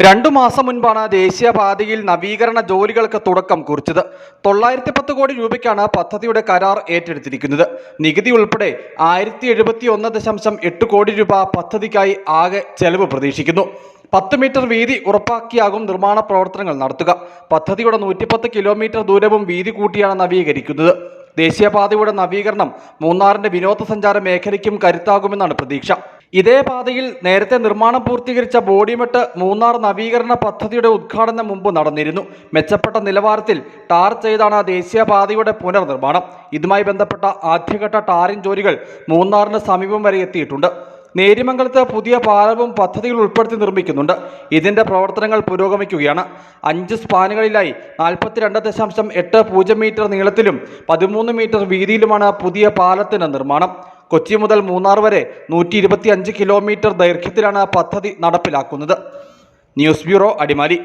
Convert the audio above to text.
രണ്ടു മാസം മുൻപാണ് ദേശീയപാതയിൽ നവീകരണ ജോലികൾക്ക് തുടക്കം കുറിച്ചത്. തൊള്ളായിരത്തി പത്ത് കോടി രൂപയ്ക്കാണ് പദ്ധതിയുടെ കരാർ ഏറ്റെടുത്തിരിക്കുന്നത്. നികുതി ഉൾപ്പെടെ ആയിരത്തി എഴുപത്തി ഒന്ന് ദശാംശം എട്ട് കോടി രൂപ പദ്ധതിക്കായി ആകെ ചെലവ് പ്രതീക്ഷിക്കുന്നു. പത്ത് മീറ്റർ വീതി ഉറപ്പാക്കിയാകും നിർമ്മാണ പ്രവർത്തനങ്ങൾ നടത്തുക. പദ്ധതിയുടെ നൂറ്റിപ്പത്ത് കിലോമീറ്റർ ദൂരവും വീതി കൂട്ടിയാണ് നവീകരിക്കുന്നത്. ദേശീയപാതയുടെ നവീകരണം മൂന്നാറിന്റെ വിനോദസഞ്ചാര മേഖലയ്ക്കും കരുത്താകുമെന്നാണ് പ്രതീക്ഷ. ഇതേ പാതയിൽ നേരത്തെ നിർമ്മാണം പൂർത്തീകരിച്ച ബോഡിമെട്ട് മൂന്നാർ നവീകരണ പദ്ധതിയുടെ ഉദ്ഘാടനം മുമ്പ് നടന്നിരുന്നു. മെച്ചപ്പെട്ട നിലവാരത്തിൽ ടാർ ചെയ്താണ് ദേശീയപാതയുടെ പുനർനിർമ്മാണം. ഇതുമായി ബന്ധപ്പെട്ട ആദ്യഘട്ട ടാറിംഗ് ജോലികൾ മൂന്നാറിന് സമീപം വരെ എത്തിയിട്ടുണ്ട്. നേരിമംഗലത്ത് പുതിയ പാലവും പദ്ധതികൾ ഉൾപ്പെടുത്തി നിർമ്മിക്കുന്നുണ്ട്. ഇതിന്റെ പ്രവർത്തനങ്ങൾ പുരോഗമിക്കുകയാണ്. അഞ്ച് സ്പാനുകളിലായി നാൽപ്പത്തിരണ്ട് ദശാംശം എട്ട് പൂജ്യം മീറ്റർ നീളത്തിലും പതിമൂന്ന് മീറ്റർ വീതിയിലുമാണ് പുതിയ പാലത്തിന്റെ നിർമ്മാണം. കൊച്ചി മുതൽ മൂന്നാർ വരെ നൂറ്റി ഇരുപത്തി അഞ്ച് കിലോമീറ്റർ ദൈർഘ്യത്തിലാണ് പദ്ധതി നടപ്പിലാക്കുന്നത്. News bureau Adimali.